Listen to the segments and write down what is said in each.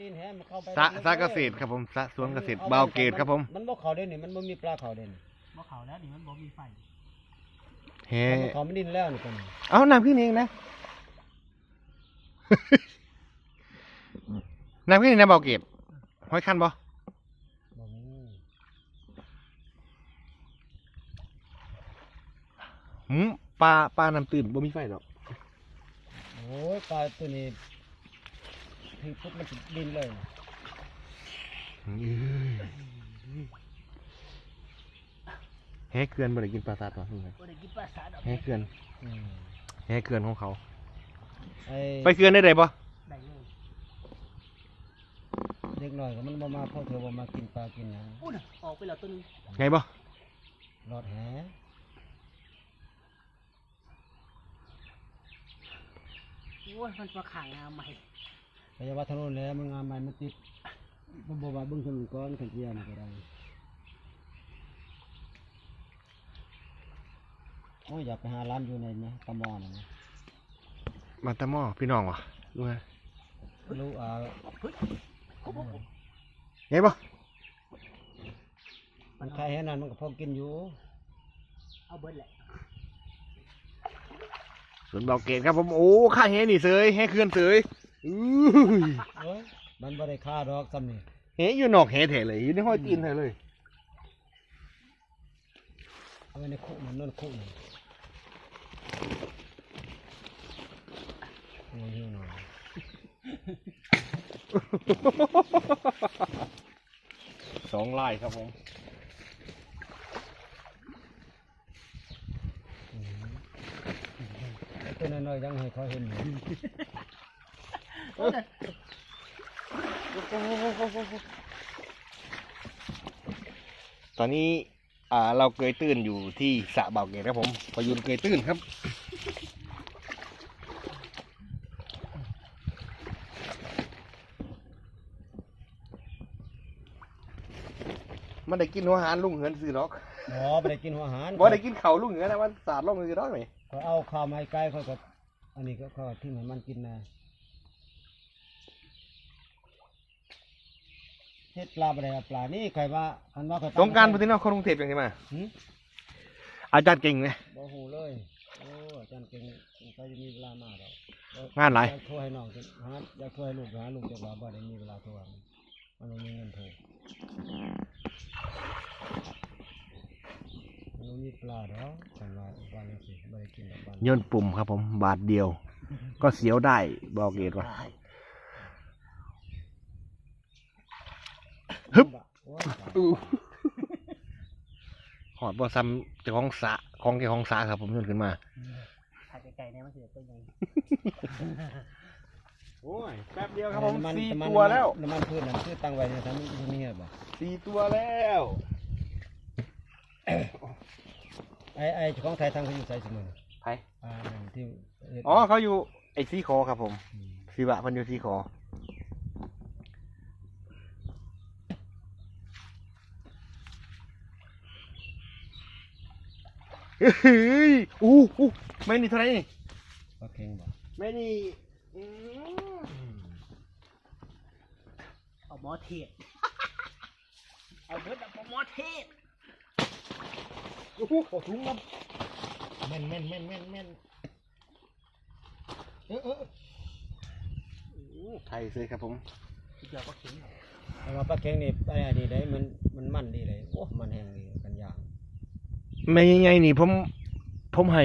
ตีนแหมันเข้าไปสระสระเกษตรครับผมสระสวนเกษตรบาวเกตครับผมมันบ่เข้าเด่นนี่มันบ่มีปลาเข้าเด่นบ่เขาแล้วนี่มันบ่มีไฟเฮ้มันเข้ามันดินแล้วนี่กันเอาน้ำขึ้นเองนะน้ำขึ้นเองนะบาวเกตห้อยคันบ่บ่มีหืมปลาปลาน้ำตื่นบ่มีไฟหรอกโอ้ยปลาตัวนี้ ทีปุ๊บมันสิดินเลยแฮ่เกลือนบ่ได้กินปลาสัตว์หรอบ่ได้กินปลาสาดแฮ่เกลือนแฮ่เกลือนของเขา ไปเกลือนได้ไดบ่ได้เลยเด็กหน้อยก็มันบ่มาพราะเธอบ่มากินปลากินหยังอู้น่ะออกไปแล้วตัวนึงไงบ่รอดแหโอ้ยมันปลาขางงามใหม่ แต่อย่าว่าถนนแล้วมันงามใหม่มันติดบ่บ่ว่าเบิ่งถนนก่อนกันเที่ยนี่ก็ได้โอ้ยอยากไปหาร้านอยู่ในนี้ตะมอนะนะมาตะหม้อพี่น้องวะดูฮะรู้อ่าไงบ่มันขายแค่นั้นมันก็พอกินอยู่เอาเบิดแหละสวนบาวเกตครับผมโอ้ข้าแฮ่นี่เสยแฮ่เกลือนเสย อื้อเอ้ยมันบ่ได้ค่าดอกซ้ำนี่แฮ่อยู่นอกแฮ่แท้เลยอยู่ในห้อยตีนแท้เลยเอาไว้ในคุกมันนั่นคุกนี่โอ้ยหิวหน่อยสองไล่ครับผมไอ้ตัวน้อยๆยังให้เขาเห็นอยู่ ตอนนี้อ่าเราเกยตื้นอยู่ที่สระบาวเกตครับผมพยุนเกยตื้นครับ มันได้กินหัวหารลุงเหินซื้อหรอกบ่บ่ได้กินหัวอาหารบ่ได้กินเขาวลุงเหินนะมันสาดลงซื้อหรอกไหม เขาเอาข้าวมาให้ไก่เขาก็อันนี้ก็เขาทิ้งให้มันกินนะ เฮ็ดปลาบ่ได้เอาปลานี่ใครว่าอันว่าเขาสงกรารพุทธินอกเขากรุงเทพยังไงมาหึอาจารย์เก่งไหม บ่ฮู้เลยโอ้อาจารย์เก่งเขาจะมีเวลามาดอกงานหลาย อยากโทรให้น้องจังหาอยากโทรให้ลูกหาลูกจักว่าบ่ได้มีเวลาโทรหามันบ่มีเงินโทรมันบ่มีปลาดอกกันว่าว่าจังซี่บ่ได้กินดอกบ้านย่นปุ่มครับผมบาทเดียว ก็เสียวได้บอกเกตว่าฮึบ โอ้ย ตายหอดบ่ซ้ำเจ้าของสระของเจ้าของสระครับ ผมย่นขึ้นมา ถ่ายไกลๆเนี่ยมันสิได้ตัวใหญ่โอ้ยแป๊บเดียวครับผมน้ำมันสี่น้ำมันตัวแล้วน้ำมันพืชน่ะคือตั้งไว้เนี่ยทำมันมีเหตุบ่สี่ตัวแล้วไอ้ไอ้เจ้าของไทยทางเขาอยู่ไสเสมอไผอ่านั่นที่เฮ็ดอ๋อเขาอยู่ไอ้ซีคอครับผมมสีบะเพันอยู่ซีคอ เฮ้ยอู้อู้แม่นี่เท่าไหรนี่ปลาเค็งบ่แม่นี่อืมเอาหมอเทศเอาเบิดเอาหมอเทศโอ้โหขอถุงครับแม่นแม่นแม่นแม่นแม่นเออเออโอ้ไทยเลยครับผมเดี๋ยวก็เข็งแต่ว่าปลาเค็งนี่ไอ้อันนี้ได้มันมันมันดีเลยโอ้มันแห้งดีกันยาง แม่ยังไงนี่ผมผมให้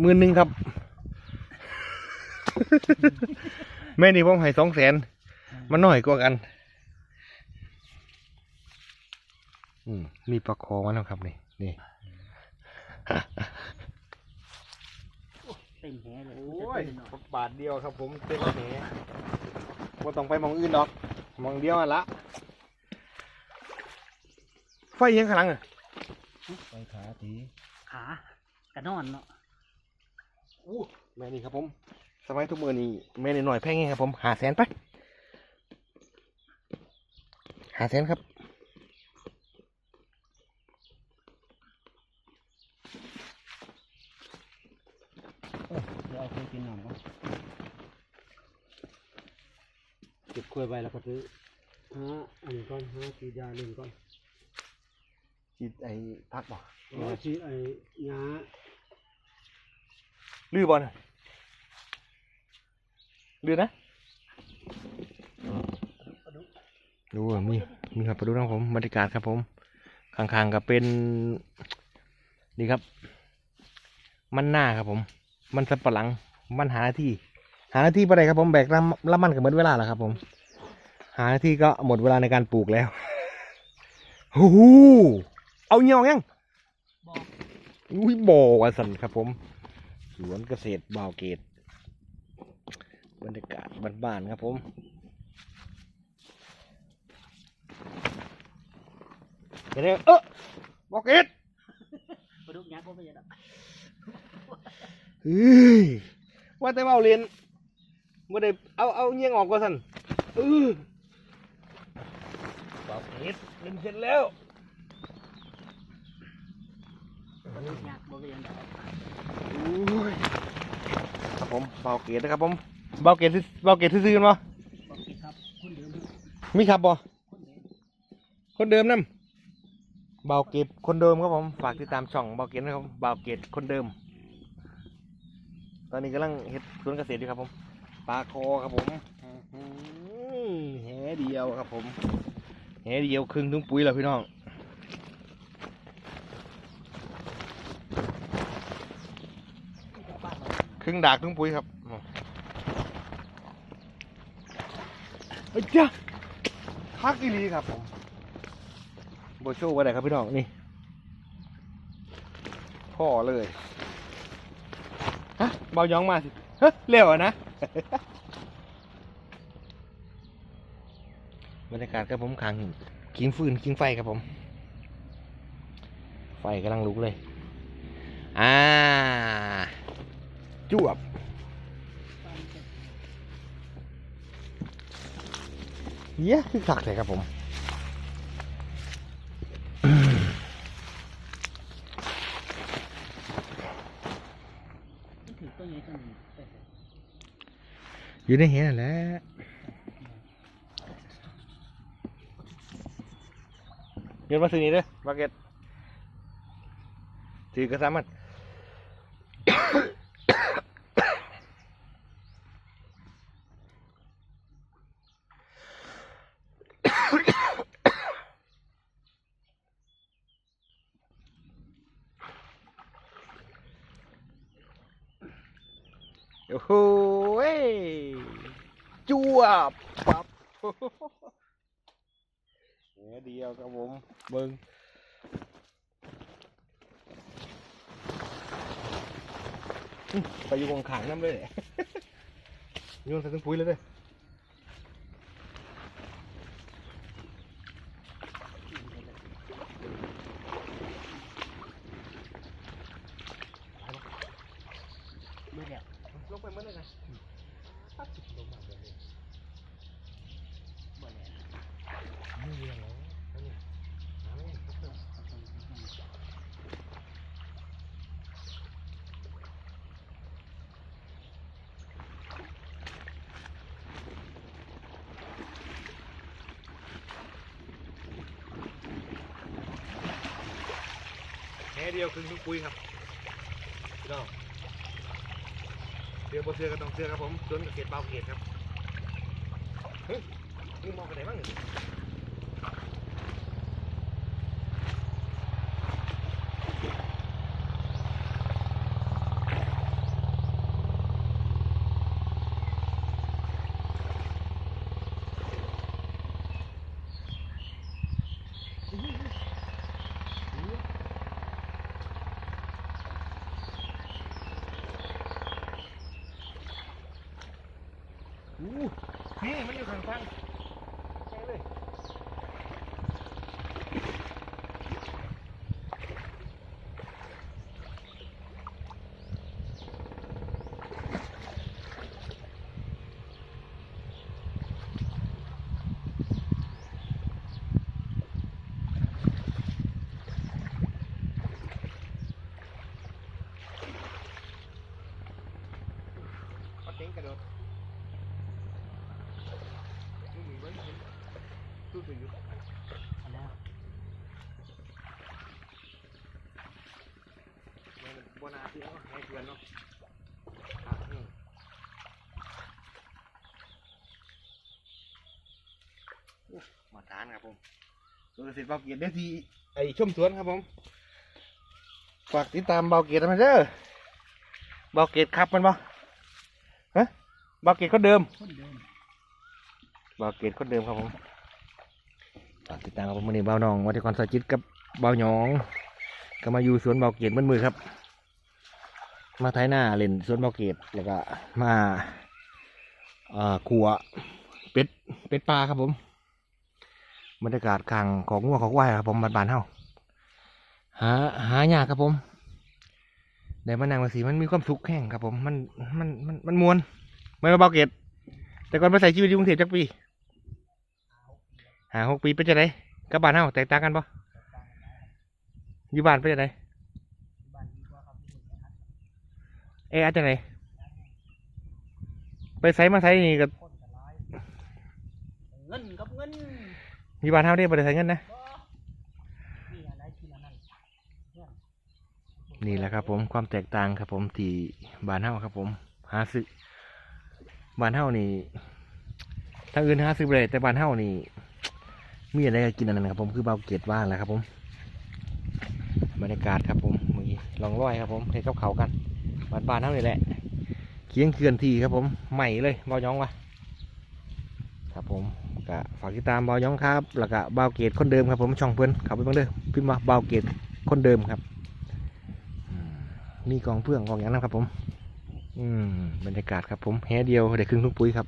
หมื่นหนึ่งครับ แม่นี่ผมให้สองแสนมันน้อยกว่ากันอืมมีปลาคอมาแล้วครับนี่นี่เต็มแหเลยโอ้ยบาทเดียวครับ ผมเต็มแหนบ่ต้องไปหมองอื่นดอกหมองเดียวนั่นละไฟยังข้างหลังอะ ไปขาตีขากระนอนเนาะอู้แม่นี่ครับผม สมัยทุกมือนี่แม่นี่หน่อยแพงไงครับผมหาแสนไปหาแสนครับเออเดี๋ยวเอาไปกินน้ำก่อนเก็บกล้วยไว้แล้วก็ซื้อหาอันนี้ก่อนหาฉีดยาเล่นก่อน จิตไอ้พักบ่แล้วฉีดไอ้ยาลือบอลลือนะดูอะมีมีครับไปดูนะผมบรรยากาศครับผมข้างๆก็เป็นนี่ครับ มันหน้าครับผม มันสับปะหลัง มันหาหน้าที่ หาหน้าที่ไปไหนครับผมแบกละละมันก็หมดเวลาแล้วครับ ผม หาหน้าที่ก็หมดเวลาในการปลูกแล้วโอ้โห เอาเงี้ยวยังบอกอุ้ยบ่อวาสันครับผมสวนเกษตรบ่าวเกตบรรยากาศบ้านๆครับผมเดี๋ยวๆเออบ่าวเกตปลาดุกยักษ์ก็ไม่ใช่หรอกเฮ้ยว่าแต่เบาเรียนว่าได้เอาเอาเงี้ยงออกก่อนสันเออบ่าวเกตเล่นเสร็จแล้ว ปลาดุกยักษ์ก็ไม่ใช่หรอก อุ้ย ครับผมเบาวเกตนะครับผมเบาวเกตซื้อเบาวเกตซื้อๆกันบ่บอกผิดครับคุณเดิมมีครับบ่คุณเดิมคนเดิมนั่นเบาเก็บคนเดิมครับผมฝากติดตามช่องเบาเก็บนะครับเบาเก็บคนเดิม ตอนนี้กำลังเฮ็ดสวนเกษตรอยู่ครับผมปลาคอครับผมอื้อหือแหเดียวครับผมแหเดียวครึ่งถุงปุ๋ยแล้วพี่น้องานเราครึ่งดากถุงปุ๋ยครับเฮ้ยจ้าคักอีหลีครับผมโบโชว์ไว้ไหนครับพี่น้องนี่พ่อเลยฮะเบาย้องมาสิเฮ้ยเร็วอะนะบรรยากาศครับผมขังกิงฟืนกิงไฟครับผม ไฟกำลังลุกเลย อ่า จวบเย้คือคักเลยครับผมอยู่ในเห็นแหละเงินมาซื้อนี่เด้อมาเก็ตถือกระซ้ำมัน โอ้โหเว้ย จวบปับเนี่ยเดียวครับผมเบิ้งอื้อไปอยู่กองขังน้ำเลยโยนใส่ถุงปุ๋ยเลยเด้อเมื่อเดียวลงไปเมื่อไหร่ นะเมื่อเดียวนี่เรื่องแล้วนี่หาไม่เห็นครับเด้อแค่ เดียวคือถุงปุ๋ยครับพี่น้องเสื้อบนเสื้อก็ต้องเสื้อครับผมสวนเกษตรเบาเกตครับเฮ้ยมึงมองไปไหนบ้างเนี่ย นี่มันอยู่ข้างฟังใช่เลย ปลาเต็งกระโดด ตู้ตื่นอยู่เอาแล้วมันบนาที่เนาะให้เพื่อนเนาะครับอืมโอ้มาทานครับผมตัวเกษตรเบาเกียรติได้ที่ไอชมสวนครับผมฝากติดตามเบาเกียรติมาเด้อเบาเกียรติครับมันบ่ฮะเบาเกียรติคนเดิมคนเดิมเบาเกียรติคนเดิมครับผมฝาก ติดตามครับผมวันนี้เบาหนองวัดที่คอนสจิตกับเบาหยอง ก็มาอยู่สวนเบาเกียรติมือมือครับ มาไถหน้าเล่นสวนเบาเกียรติแล้วก็มาอ่อขัวเป็ดเป็ดปลาครับผมบรรยากาศข้างของงัวของควายครับผมบ้านๆเฮาหาหายากครับผมได้มานั่งมาสีมันมีความสุขแห้งครับผมมันมันมันมันมวนไม่มาเบาเกียรติแต่ก่อนมาใส่ชีวิตอยู่กรุงเทพจักปี หาหกปีเป็นจะไดกับบ้านเฮาแตกต่างกันปะอยู่บ้านเป็นจะไดบ้านดีกว่าครับที่สุดนะครับเอ๊ะอาจจะไหนไปใส่มาใส่นี่ก็คนกันร้ายเงินกับเงินอยู่บ้านเฮาได้บ่ได้ใส่เงินนะบ่นี่อะไรกินอันนั้นเงินนี่แหละครับ ผมความแตกต่างครับ ผมที่บ้านเฮาครับ ผมหาซื้อบ้านเฮานี่ทางอื่นหาซื้อบ่ไปแต่บ้านเฮานี่ มีอะไรก็กินอันนั้นครับ ผมคือเบาเกตว่านแหละครับ ผมบรรยากาศครับผมมือลองร้อยครับผมเห็ดกับเขากันบ้านบ้านเฮานี่แหละเคียงเคือนทีครับผมใหม่เลยเบาย้องวะครับผมก็ฝากติดตามเบาย้องครับแล้วก็เบาเกตคนเดิมครับผมช่องเพื่อนเขาไปบิ่งเด้อพิมพ์ว่าเบาเกตคนเดิมครับมีกองเพื่องกองอย่างนั้นครับผม อืมบรรยากาศครับผมแฮเดียวได้ครึ่งทุกปุ๋ยครับ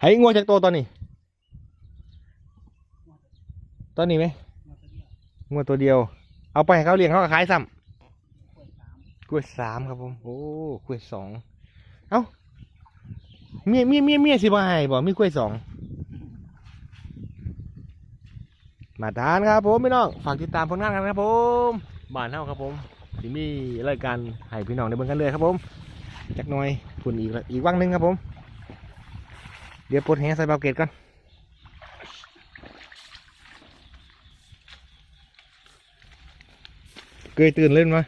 ให้งัวจากโตวตอนนี้ ตอนนี้ไหมงัวตัวเดียว เอาไปให้เขาเลี้ยงเขาก็ขายซ้ำกล้วยสามครับผม โอ้กล้วยสอง เอ้า เมียเมียเมียเมียสิบ่ให้บ่มีกล้วยสอง มาทานครับผมพี่น้อง ฝากติดตามผลงานกันครับผม บ้านเฮาครับผมสิมีรายการให้พี่น้องได้เบิ่งกันเลยครับผม จักหน่อยฝุ่นอีกอีกวังหนึงครับผม เดี๋ยวปลดแหใส่บาเกตกันเกยตื่นเล่นไหม